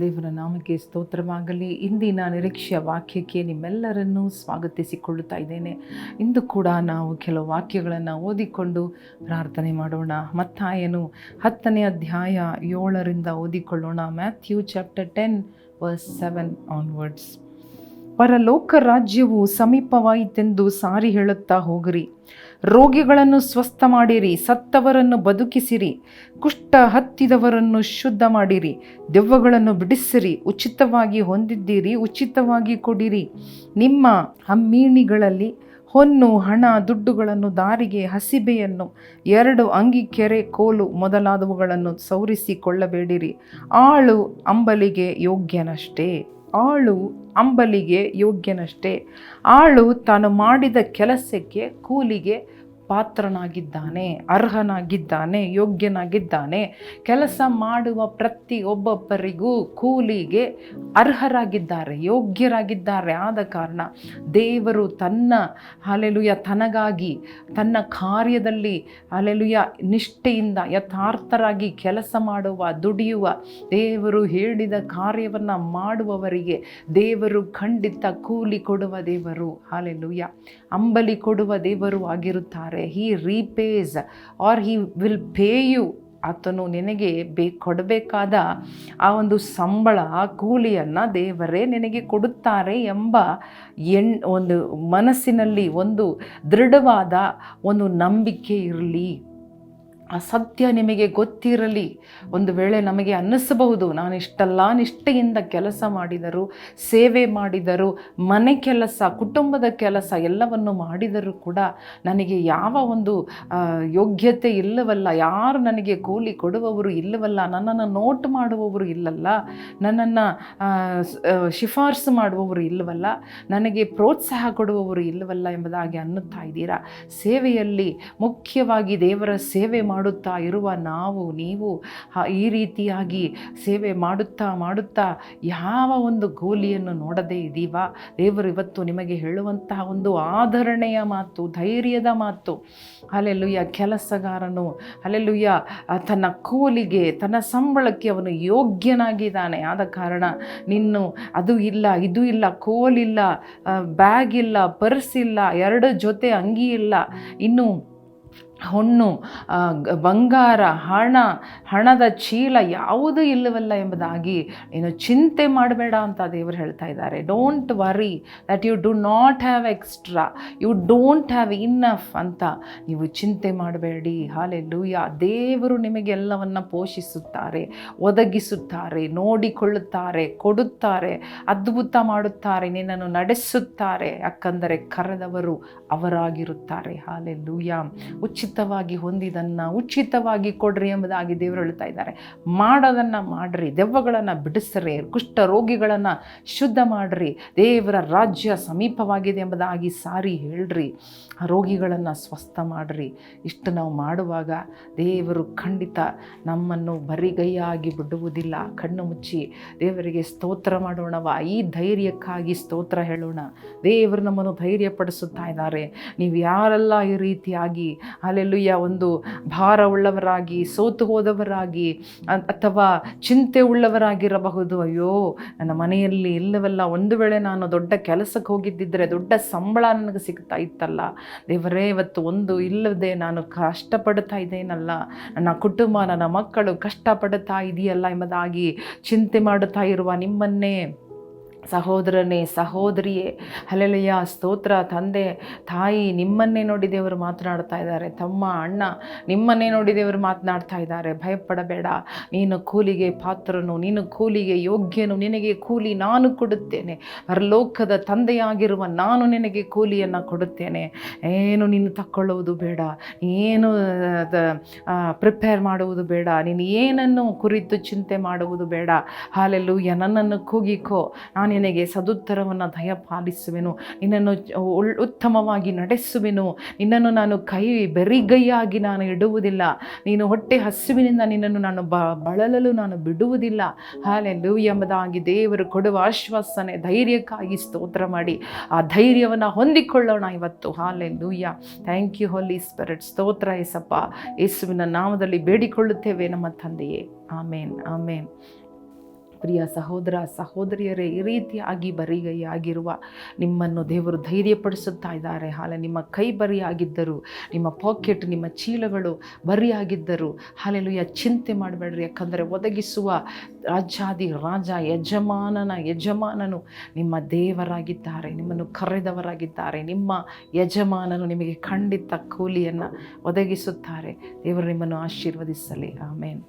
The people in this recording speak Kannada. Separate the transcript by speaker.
Speaker 1: ದೇವರ ನಾಮಕ್ಕೆ ಸ್ತೋತ್ರವಾಗಲಿ. ಇಂದಿನ ನಿರೀಕ್ಷೆಯ ವಾಕ್ಯಕ್ಕೆ ನಿಮ್ಮೆಲ್ಲರನ್ನೂ ಸ್ವಾಗತಿಸಿಕೊಳ್ಳುತ್ತಾ ಇದ್ದೇನೆ. ಇಂದು ಕೂಡ ನಾವು ಕೆಲವು ವಾಕ್ಯಗಳನ್ನು ಓದಿಕೊಂಡು ಪ್ರಾರ್ಥನೆ ಮಾಡೋಣ. ಮತ್ತಾಯನು ಹತ್ತನೇ ಅಧ್ಯಾಯ ಏಳರಿಂದ ಓದಿಕೊಳ್ಳೋಣ. Matthew chapter ten verse seven onwards ಪರಲೋಕ ರಾಜ್ಯವು ಸಮೀಪವಾಯಿತೆಂದು ಸಾರಿ ಹೇಳುತ್ತಾ ಹೋಗಿರಿ. ರೋಗಿಗಳನ್ನು ಸ್ವಸ್ಥ ಮಾಡಿರಿ, ಸತ್ತವರನ್ನು ಬದುಕಿಸಿರಿ, ಕುಷ್ಠ ಹತ್ತಿದವರನ್ನು ಶುದ್ಧ ಮಾಡಿರಿ, ದೆವ್ವಗಳನ್ನು ಬಿಡಿಸಿರಿ, ಉಚಿತವಾಗಿ ಹೊಂದಿದ್ದೀರಿ, ಉಚಿತವಾಗಿ ಕೊಡಿರಿ. ನಿಮ್ಮ ಹಮ್ಮೀಣಿಗಳಲ್ಲಿ ಹೊನ್ನು, ಹಣ, ದುಡ್ಡುಗಳನ್ನು, ದಾರಿಗೆ, ಹಸಿಬೆಯನ್ನು, ಎರಡು ಅಂಗಿ, ಕೆರೆ, ಕೋಲು ಮೊದಲಾದವುಗಳನ್ನು ಸೌರಿಸಿಕೊಳ್ಳಬೇಡಿರಿ. ಆಳು ಅಂಬಲಿಗೆ ಯೋಗ್ಯನಷ್ಟೇ. ಆಳು ಅಂಬಲಿಗೆ ಯೋಗ್ಯನಷ್ಟೇ. ಆಳು ತಾನು ಮಾಡಿದ ಕೆಲಸಕ್ಕೆ ಕೂಲಿಗೆ ಪಾತ್ರನಾಗಿದ್ದಾನೆ, ಅರ್ಹನಾಗಿದ್ದಾನೆ, ಯೋಗ್ಯನಾಗಿದ್ದಾನೆ, ಕೆಲಸ ಮಾಡುವ ಪ್ರತಿ ಒಬ್ಬೊಬ್ಬರಿಗೂ ಕೂಲಿಗೆ ಅರ್ಹರಾಗಿದ್ದಾರೆ, ಯೋಗ್ಯರಾಗಿದ್ದಾರೆ. ಆದ ಕಾರಣ ದೇವರು ತನ್ನ ಅಲೆಲುಯ ತನಗಾಗಿ, ತನ್ನ ಕಾರ್ಯದಲ್ಲಿ ಅಲೆಲುಯ ನಿಷ್ಠೆಯಿಂದ ಯಥಾರ್ಥರಾಗಿ ಕೆಲಸ ಮಾಡುವ, ದುಡಿಯುವ, ದೇವರು ಹೇಳಿದ ಕಾರ್ಯವನ್ನು ಮಾಡುವವರಿಗೆ ದೇವರು ಖಂಡಿತ ಕೂಲಿ ಕೊಡುವ ದೇವರು ಹಾಲೆಲುಯ್ಯ ಅಂಬಲಿ ಕೊಡುವ ದೇವರು ಆಗಿರುತ್ತಾರೆ. He repays or he will pay you ಆತನು ನಿನಗೆ ಬೇ, ಕೊಡಬೇಕಾದ ಆ ಒಂದು ಸಂಬಳ, ಕೂಲಿಯನ್ನು ದೇವರೇ ನಿನಗೆ ಕೊಡುತ್ತಾರೆ ಎಂಬ ಎಣ್, ಒಂದು ಮನಸ್ಸಿನಲ್ಲಿ ಒಂದು ದೃಢವಾದ ಒಂದು ನಂಬಿಕೆ ಇರಲಿ. ಆ ಸತ್ಯ ನಿಮಗೆ ಗೊತ್ತಿರಲಿ. ಒಂದು ವೇಳೆ ನಮಗೆ ಅನ್ನಿಸಬಹುದು, ನಾನು ಇಷ್ಟೆಲ್ಲ ನಿಷ್ಠೆಯಿಂದ ಕೆಲಸ ಮಾಡಿದರು, ಸೇವೆ ಮಾಡಿದರು, ಮನೆ ಕೆಲಸ, ಕುಟುಂಬದ ಕೆಲಸ ಎಲ್ಲವನ್ನು ಮಾಡಿದರೂ ಕೂಡ ನನಗೆ ಯಾವ ಒಂದು ಯೋಗ್ಯತೆ ಇಲ್ಲವಲ್ಲ, ಯಾರು ನನಗೆ ಕೂಲಿ ಕೊಡುವವರು ಇಲ್ಲವಲ್ಲ, ನನ್ನನ್ನು ನೋಟ್ ಮಾಡುವವರು ಇಲ್ಲಲ್ಲ, ನನ್ನನ್ನು ಶಿಫಾರಸು ಮಾಡುವವರು ಇಲ್ಲವಲ್ಲ, ನನಗೆ ಪ್ರೋತ್ಸಾಹ ಕೊಡುವವರು ಇಲ್ಲವಲ್ಲ ಎಂಬುದಾಗಿ ಅನ್ನುತ್ತಾ ಇದ್ದೀರಾ? ಸೇವೆಯಲ್ಲಿ ಮುಖ್ಯವಾಗಿ ದೇವರ ಸೇವೆ ಮಾಡುತ್ತಾ ಇರುವ ನಾವು, ನೀವು ಈ ರೀತಿಯಾಗಿ ಸೇವೆ ಮಾಡುತ್ತಾ ಮಾಡುತ್ತಾ ಯಾವ ಒಂದು ಗೋಲಿಯನ್ನು ನೋಡದೇ ಇದ್ದೀವಾ? ದೇವರು ಇವತ್ತು ನಿಮಗೆ ಹೇಳುವಂತಹ ಒಂದು ಆಧರಣೆಯ ಮಾತು, ಧೈರ್ಯದ ಮಾತು. ಅಲ್ಲೆಲ್ಲುಯ್ಯ ಕೆಲಸಗಾರನು ಅಲ್ಲೆಲ್ಲುಯ್ಯ ತನ್ನ ಕೂಲಿಗೆ, ತನ್ನ ಸಂಬಳಕ್ಕೆ ಅವನು ಯೋಗ್ಯನಾಗಿದ್ದಾನೆ. ಆದ ಕಾರಣ ನಿನ್ನು ಅದು ಇಲ್ಲ, ಇದು ಇಲ್ಲ ಕೋಲಿಲ್ಲ ಬ್ಯಾಗ್ ಇಲ್ಲ, ಪರ್ಸ್ ಇಲ್ಲ, ಎರಡು ಜೊತೆ ಅಂಗಿ ಇಲ್ಲ. ಇನ್ನು ಹೊನ್ನು ಬಂಗಾರ, ಹಣ, ಹಣದ ಚೀಲ ಯಾವುದೂ ಇಲ್ಲವಲ್ಲ ಎಂಬುದಾಗಿ ಏನು ಚಿಂತೆ ಮಾಡಬೇಡ ಅಂತ ದೇವರು ಹೇಳ್ತಾ ಇದ್ದಾರೆ. Don't worry that you do not have extra you don't have enough ಅಂತ ನೀವು ಚಿಂತೆ ಮಾಡಬೇಡಿ. ಹಾಲೆ ಲೂಯ ದೇವರು ನಿಮಗೆಲ್ಲವನ್ನು ಪೋಷಿಸುತ್ತಾರೆ, ಒದಗಿಸುತ್ತಾರೆ, ನೋಡಿಕೊಳ್ಳುತ್ತಾರೆ, ಕೊಡುತ್ತಾರೆ, ಅದ್ಭುತ ಮಾಡುತ್ತಾರೆ, ನಿನ್ನನ್ನು ನಡೆಸುತ್ತಾರೆ, ಯಾಕಂದರೆ ಕರೆದವರು ಅವರಾಗಿರುತ್ತಾರೆ. ಹಾಲೆ ಲೂಯ ಉಚಿತವಾಗಿ ಹೊಂದಿದನ್ನು ಉಚಿತವಾಗಿ ಕೊಡ್ರಿ ಎಂಬುದಾಗಿ ದೇವರು ಹೇಳ್ತಾ ಇದ್ದಾರೆ. ಮಾಡೋದನ್ನು ಮಾಡ್ರಿ, ದೆವ್ವಗಳನ್ನು ಬಿಡಿಸ್ರಿ, ಕುಷ್ಠ ರೋಗಿಗಳನ್ನು ಶುದ್ಧ ಮಾಡ್ರಿ, ದೇವರ ರಾಜ್ಯ ಸಮೀಪವಾಗಿದೆ ಎಂಬುದಾಗಿ ಸಾರಿ ಹೇಳ್ರಿ, ರೋಗಿಗಳನ್ನು ಸ್ವಸ್ಥ ಮಾಡ್ರಿ. ಇಷ್ಟು ನಾವು ಮಾಡುವಾಗ ದೇವರು ಖಂಡಿತ ನಮ್ಮನ್ನು ಬರಿಗೈಯಾಗಿ ಬಿಡುವುದಿಲ್ಲ. ಕಣ್ಣು ಮುಚ್ಚಿ ದೇವರಿಗೆ ಸ್ತೋತ್ರ ಮಾಡೋಣವ, ಈ ಧೈರ್ಯಕ್ಕಾಗಿ ಸ್ತೋತ್ರ ಹೇಳೋಣ. ದೇವರು ನಮ್ಮನ್ನು ಧೈರ್ಯಪಡಿಸುತ್ತಾ ಇದ್ದಾರೆ. ನೀವು ಯಾರೆಲ್ಲ ಈ ರೀತಿಯಾಗಿ ಅಲ್ಲೆಲ್ಲುಯ್ಯ ಒಂದು ಭಾರವುಳ್ಳವರಾಗಿ, ಸೋತು ಹೋದವರಾಗಿ ಅಥವಾ ಚಿಂತೆ ಉಳ್ಳವರಾಗಿರಬಹುದು. ಅಯ್ಯೋ, ನನ್ನ ಮನೆಯಲ್ಲಿ ಇಲ್ಲವೆಲ್ಲ ಒಂದು ವೇಳೆ ನಾನು ದೊಡ್ಡ ಕೆಲಸಕ್ಕೆ ಹೋಗಿದ್ದಿದ್ದರೆ ದೊಡ್ಡ ಸಂಬಳ ನನಗೆ ಸಿಗ್ತಾ ಇತ್ತಲ್ಲ. ದೇವರೇ, ಇವತ್ತು ಒಂದು ಇಲ್ಲದೆ ನಾನು ಕಷ್ಟಪಡ್ತಾ ಇದ್ದೇನಲ್ಲ. ನನ್ನ ಕುಟುಂಬ, ನನ್ನ ಮಕ್ಕಳು ಕಷ್ಟಪಡ್ತಾ ಇದೆಯಲ್ಲ ಎಂಬುದಾಗಿ ಚಿಂತೆ ಮಾಡುತ್ತಾ ಇರುವ ನಿಮ್ಮನ್ನೇ ಸಹೋದರನೇ, ಸಹೋದರಿಯೇ ಅಲೆಲೆಯ ಸ್ತೋತ್ರ, ತಂದೆ, ತಾಯಿ, ನಿಮ್ಮನ್ನೇ ನೋಡಿ ದೇವರು ಮಾತನಾಡ್ತಾ ಇದ್ದಾರೆ. ತಮ್ಮ ಅಣ್ಣ, ನಿಮ್ಮನ್ನೇ ನೋಡಿ ದೇವರು ಮಾತನಾಡ್ತಾ ಇದ್ದಾರೆ. ಭಯಪಡಬೇಡ. ನೀನು ಕೂಲಿಗೆ ಪಾತ್ರನು, ನೀನು ಕೂಲಿಗೆ ಯೋಗ್ಯನು, ನಿನಗೆ ಕೂಲಿ ನಾನು ಕೊಡುತ್ತೇನೆ. ಪರಲೋಕದ ತಂದೆಯಾಗಿರುವ ನಾನು ನಿನಗೆ ಕೂಲಿಯನ್ನು ಕೊಡುತ್ತೇನೆ. ಏನು ನೀನು ತಕ್ಕೊಳ್ಳುವುದು ಬೇಡ. ಏನು ಪ್ರಿಪೇರ್ ಮಾಡುವುದು ಬೇಡ. ನೀನು ಏನನ್ನು ಕುರಿತು ಚಿಂತೆ ಮಾಡುವುದು ಬೇಡ. ಹಾಲೆಲ್ಲೂ ನನ್ನನ್ನು ಕೂಗಿಕೋ. ನಾನು ನಿನಗೆ ಸದುತ್ತರವನ್ನು ದಯಪಾಲಿಸುವೆನು. ನಿನ್ನನ್ನು ಉತ್ತಮವಾಗಿ ನಡೆಸುವೆನು. ನಿನ್ನನ್ನು ನಾನು ಕೈ ಬೆರಿಗೈಯಾಗಿ ನಾನು ಇಡುವುದಿಲ್ಲ. ನೀನು ಹೊಟ್ಟೆ ಹಸುವಿನಿಂದ ನಿನ್ನನ್ನು ನಾನು ಬ, ಬಳಲಲು ನಾನು ಬಿಡುವುದಿಲ್ಲ. ಹಾಲೆ ಲೂ ಎಂಬುದಾಗಿ ದೇವರು ಕೊಡುವ ಆಶ್ವಾಸನೆ ಧೈರ್ಯಕ್ಕಾಗಿ ಸ್ತೋತ್ರ ಮಾಡಿ. ಆ ಧೈರ್ಯವನ್ನು ಹೊಂದಿಕೊಳ್ಳೋಣ ಇವತ್ತು. Hallelujah thank you holy spirit ಸ್ತೋತ್ರ ಯೇಸಪ್ಪ ಯೇಸುವಿನ ನಾಮದಲ್ಲಿ ಬೇಡಿಕೊಳ್ಳುತ್ತೇವೆ ನಮ್ಮ ತಂದೆಯೇ. ಆಮೇನ್ ಆಮೇನ್ ಪ್ರಿಯ ಸಹೋದರ, ಸಹೋದರಿಯರೇ, ಈ ರೀತಿಯಾಗಿ ಬರಿಗೈಯಾಗಿರುವ ನಿಮ್ಮನ್ನು ದೇವರು ಧೈರ್ಯಪಡಿಸುತ್ತಾ ಇದ್ದಾರೆ. ಹಾಲೆ, ನಿಮ್ಮ ಕೈ ಬರಿಯಾಗಿದ್ದರು, ನಿಮ್ಮ ಪಾಕೆಟ್ ನಿಮ್ಮ ಚೀಲಗಳು ಬರಿಯಾಗಿದ್ದರು, ಹಾಲೆಲುಯ್ಯ, ಚಿಂತೆ ಮಾಡಬೇಡ್ರಿ. ಯಾಕಂದರೆ ಒದಗಿಸುವ ರಾಜಾದಿ ರಾಜ, ಯಜಮಾನನ ಯಜಮಾನನು ನಿಮ್ಮ ದೇವರಾಗಿದ್ದಾರೆ, ನಿಮ್ಮನ್ನು ಕರೆದವರಾಗಿದ್ದಾರೆ. ನಿಮ್ಮ ಯಜಮಾನನು ನಿಮಗೆ ಖಂಡಿತ ಕೂಲಿಯನ್ನು ಒದಗಿಸುತ್ತಾರೆ. ದೇವರು ನಿಮ್ಮನ್ನು ಆಶೀರ್ವದಿಸಲಿ. ಆಮೇನ್.